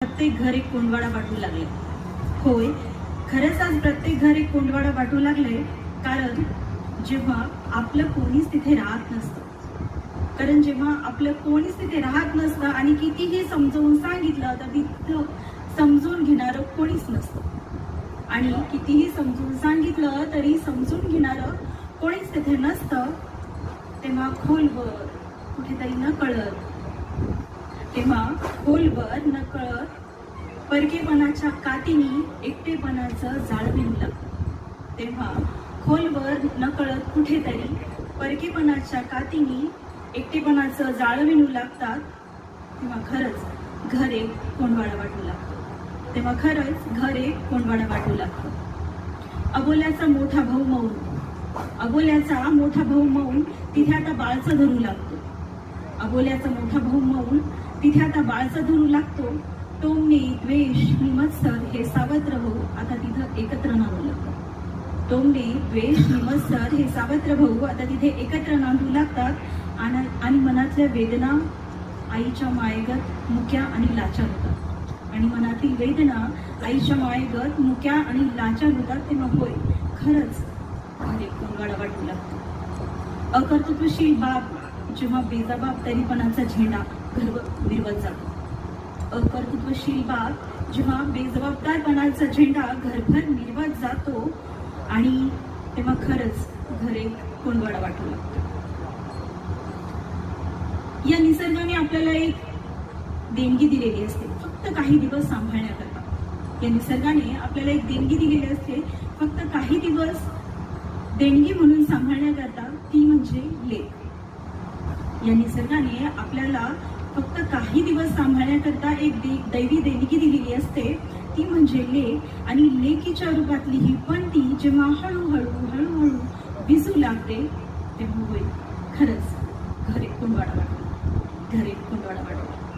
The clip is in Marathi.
प्रत्येक घर एक कोंडवाडा वाटू लागले. होय खरंच आज प्रत्येक घर एक कोंडवाडा वाटू लागले कारण जेव्हा आपलं कोणीच तिथे राहत नसतं. कारण जेव्हा आपलं कोणीच तिथे राहत नसतं आणि कितीही समजवून सांगितलं तर तिथं समजून घेणारं कोणीच नसतं. आणि कितीही समजून सांगितलं तरी समजून घेणारं कोणीच तिथे नसतं तेव्हा खोलवर कुठेतरी न कळत तेव्हा खोलवर नकळत परकेपणाच्या कातीने एकटेपणाचं जाळ विणू लागतं तेव्हा खोलवर नकळत कुठेतरी परकेपणाच्या कातीने एकटेपणाचं जाळ विणू लागतात. तेव्हा खरंच घर एक कोंडवाडा वाटू लागतं. तेव्हा खरंच घर एक कोंडवाडा वाटू लागतं. अबोल्याचा मोठा भाऊ मौन. अबोल्याचा मोठा भाऊ मौन तिथे आता बाळचं धरू लागतो. अबोल्याचा मोठा भाऊ मौल तिथे आता बाळचा धरू लागतो. टोमणे द्वेष निमत्सर हे सावत्र भाऊ आता तिथं एकत्र नांदू लागतात. टोमणे द्वेष निमत्सर हे सावत्र भाऊ आता तिथे एकत्र नांदू लागतात. आणि मनातल्या वेदना आईच्या मायेगत मुक्या आणि लाचार होतात. आणि मनातील वेदना आईच्या मायेगत मुक्या आणि लाचार होतात ते होय. खरंच घरी कोंगाडा वाटू लागतो. अकर्तृत्वशील बाप जेव्हा बेजबाब तरीपणाचा झेंडा गर्व विरवत जातो. अकर्तृत्वशील बाब जेव्हा बेजबाबदारपणाचा झेंडा घरभर मिरवत जातो आणि तेव्हा खरंच घरे कोंडवाडा वाटू लागतो या निसर्गाने आपल्याला एक देणगी दिलेली असते. फक्त काही दिवस सांभाळण्याकरता. या निसर्गाने आपल्याला एक देणगी दिलेली असते. फक्त काही दिवस देणगी म्हणून सांभाळण्याकरता ती म्हणजे लेख. या निसर्गाने आपल्याला फक्त काही दिवस सांभाळण्याकरता एक दे, दैवी देणगी दिलेली असते. ती म्हणजे लेख आणि लेकीच्या रूपातली ही पणती जेव्हा हळूहळू हळूहळू भिजू लागते तेव्हा होईल खरंच घरे कुंडवाडा वाटतो. घरे कुंडवाडा वाटतो.